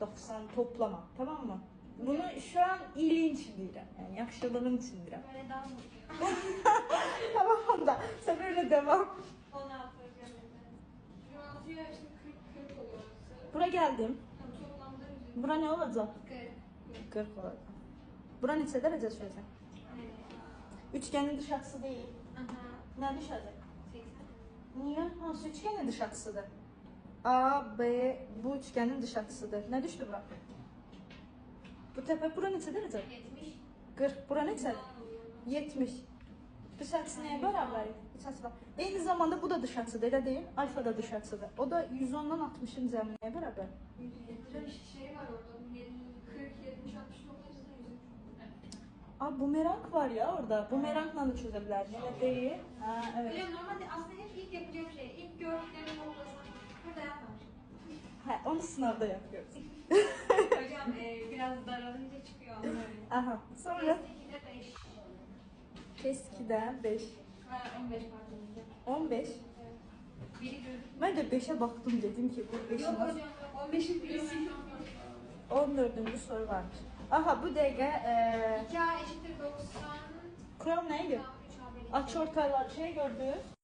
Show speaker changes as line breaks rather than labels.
90 toplama. Tamam mı? Bunu şu an iyiliğin için deyirəm. Yani yaxşılığın için deyirəm.
Böyle daha mutlu.
tamam da sen öyle devam.
16 gömlekler. 26'ya işte 40 40 oluyor.
Bura geldim.
Toplamda.
Bura ne olacak?
40.
40 olacak. Bura neçə dərəcə düşəcək? Üçgenin dış aksı değil.
Aha.
Ne düşəcək?
80.
Niye? Hansı üçgenin dış aksıdır? A, B, bu üçgenin dış aksıdır. Ne düştü bura? Bu tepe bura neçə dərəcə?
70.
40. Bura neçə? 70. Dış açısı neye beraber? İç açı var. Eyni zamanda bu da dış açıdır, elə deyil? Alfa da dış açıdır. O da 110'dan 60'ın cəmi neye beraber?
170 şey var orada. 40, 70, 60 noktası da yüzü.
Aa bumerang var ya orada. Bumerangla da çözebilirsin. Öyle değil. Ha, evet.
Hocam normalde aslında hep ilk yapacağım şey.
Ha, onu sınavda yapıyoruz.
Hocam e, biraz daralınca çıkıyor böyle.
Aha.
Sonra? 2'de 5.
test 2'den 5.
Ha, 15 pardon.
15.
Evet. Biri gözükmüyor.
Ben de 5'e baktım dedim ki bu 5'in
Yok
nasıl?
hocam 15'in birisi.
14. soru varmış. Aha bu dəqiqə e,
2A eşittir 90.
kural neydi?
Tam 3A bölü iki.
Aç ortaylar şey gördünüz.